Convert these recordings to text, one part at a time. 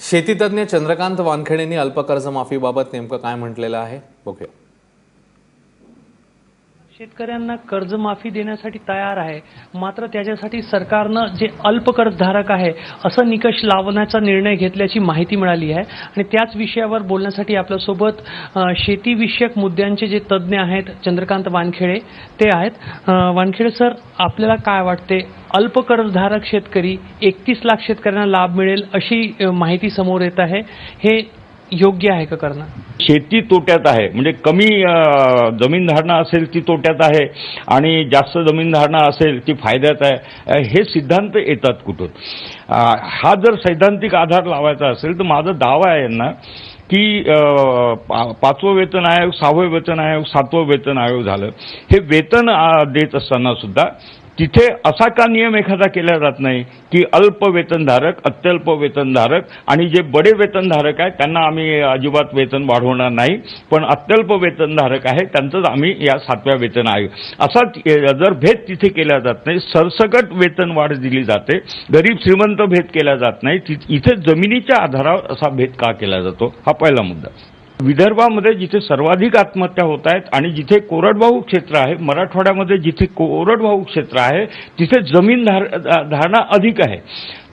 शेतीतज्ञ चंद्रकांत वानखेडेंनी अल्पकर्जमाफीबाबत नेमकं काय म्हटलेलं आहे? बघूया. शेतकऱ्यांना कर्जमाफी देण्यासाठी तयार आहे. मात्र त्याच्यासाठी सरकारनं जे अल्प कर्जधारक आहे असं निकष लावण्याचा निर्णय घेतल्याची माहिती मिळाली आहे. आणि त्याच विषयावर बोलण्यासाठी आपल्यासोबत शेतीविषयक मुद्द्यांचे जे तज्ज्ञ आहेत चंद्रकांत वानखेडे ते आहेत. वानखेडे सर आपल्याला काय वाटते? अल्प कर्जधारक शेतकरी एकतीस लाख शेतकऱ्यांना लाभ मिळेल अशी माहिती समोर येत आहे. हे योग्य आहे का करणं? शेती तोट्यात आहे. म्हणजे कमी जमीन धारणा असेल ती तोट्यात आहे आणि जास्त जमीन धारणा असेल ती फायद्यात आहे. हे सिद्धांत येतात कुठून? हा जर सैद्धांतिक आधार लावायचा असेल तर माझा दावा आहे यांना की पा- पाचवं वेतन आयोग सहावं वेतन आयोग सातवं वेतन आयोग झालं. हे वेतन देत असताना सुद्धा तिथे असा का नियम एखादा केला जात नाही की अल्प वेतनधारक अत्यल्प वेतनधारक आणि जे बडे वेतनधारक आहेत त्यांना आम्ही अजिबात वेतन वाढवणार नाही पण अत्यल्प वेतनधारक आहे त्यांचंच आम्ही या सातव्या वेतन आयोग असा जर भेद तिथे केला जात नाही सरसकट वेतन वाढ दिली जाते गरीब श्रीमंत भेद केला जात नाही इथे जमिनीच्या आधारावर असा भेद का केला जातो? हा पहिला मुद्दा. विदर्भामध्ये जिथे सर्वाधिक आत्महत्या होत आहेत आणि जिथे कोरडवाहू क्षेत्र आहे मराठवाड्यामध्ये जिथे कोरडवाहू क्षेत्र आहे तिथे जमीन धार धारणा अधिक आहे.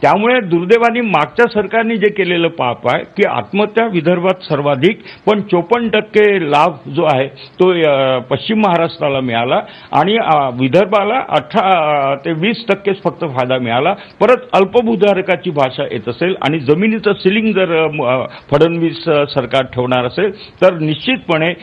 त्यामुळे दुर्दैवाने मागच्या सरकारने जे केलेलं पाप आहे की आत्महत्या विदर्भात सर्वाधिक पण चोपन्न टक्के लाभ जो आहे तो पश्चिम महाराष्ट्राला मिळाला आणि विदर्भाला अठरा ते वीस टक्केच फक्त फायदा मिळाला. परत अल्पभूधारकाची भाषा येत असेल आणि जमिनीचं सिलिंग जर फडणवीस सरकार ठेवणार असेल तर निश्चितपणे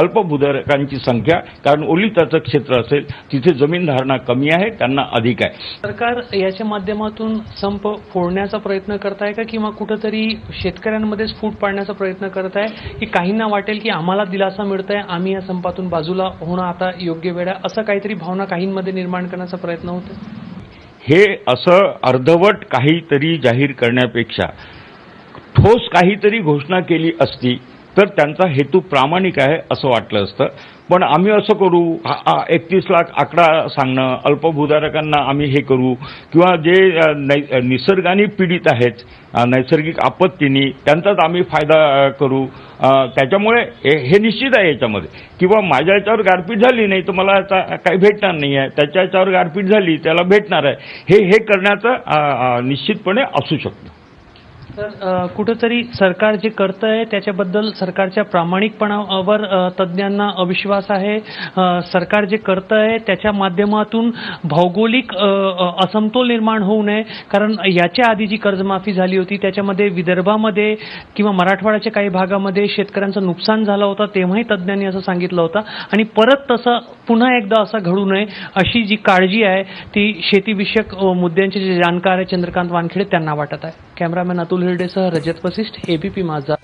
अल्पभूधारकांची संख्या कारण ओलिताचं क्षेत्र असेल तिथे जमीन धारणा कमी आहे त्यांना अधिक आहे. सरकार याच्या माध्यमातून भूकंप फोडण्याचा प्रयत्न करताय का? किंवा कुठंतरी शेतकऱ्यांमध्येच फूट पाडण्याचा प्रयत्न करत आहे की काहींना वाटेल की आम्हाला दिलासा मिळत आहे आम्ही या संपातून बाजूला होणं आता योग्य वेळ आहे? असं काहीतरी भावना काहींमध्ये निर्माण करण्याचा प्रयत्न होतो हे असं अर्धवट काहीतरी जाहीर करण्यापेक्षा ठोस काहीतरी घोषणा केली असती तर त्यांचा हेतू प्रामाणिक आहे असं वाटलं असतं. पण आम्ही असं करू एकतीस लाख आकडा सांगणं अल्पभूधारकांना आम्ही हे करू किंवा जे नै निसर्गाने पीडित आहेत नैसर्गिक आपत्तीनी त्यांचाच आम्ही फायदा करू. त्याच्यामुळे हे निश्चित आहे याच्यामध्ये. किंवा माझ्या याच्यावर गारपीट झाली नाही तर मला याचा काही भेटणार नाही आहे. त्याच्या याच्यावर गारपीट झाली त्याला भेटणार आहे. हे हे करण्याचं निश्चितपणे असू शकतं. तर कुठंतरी सरकार जे करत आहे त्याच्याबद्दल सरकारच्या प्रामाणिकपणावर तज्ज्ञांना अविश्वास आहे. सरकार जे करतं आहे त्याच्या माध्यमातून भौगोलिक असमतोल निर्माण होऊ नये. कारण याच्या आधी जी कर्जमाफी झाली होती त्याच्यामध्ये विदर्भामध्ये किंवा मराठवाड्याच्या काही भागामध्ये शेतकऱ्यांचं नुकसान झालं होतं तेव्हाही तज्ज्ञांनी असं सांगितलं होतं. आणि परत तसं पुन्हा एकदा असं घडू नये अशी जी काळजी आहे ती शेतीविषयक मुद्द्यांचे जे जाणकार आहे चंद्रकांत वानखेडे त्यांना वाटत आहे. कॅमेरामॅन अतुल हिरडेसह रजत वसिष्ठ एबीपी माझा.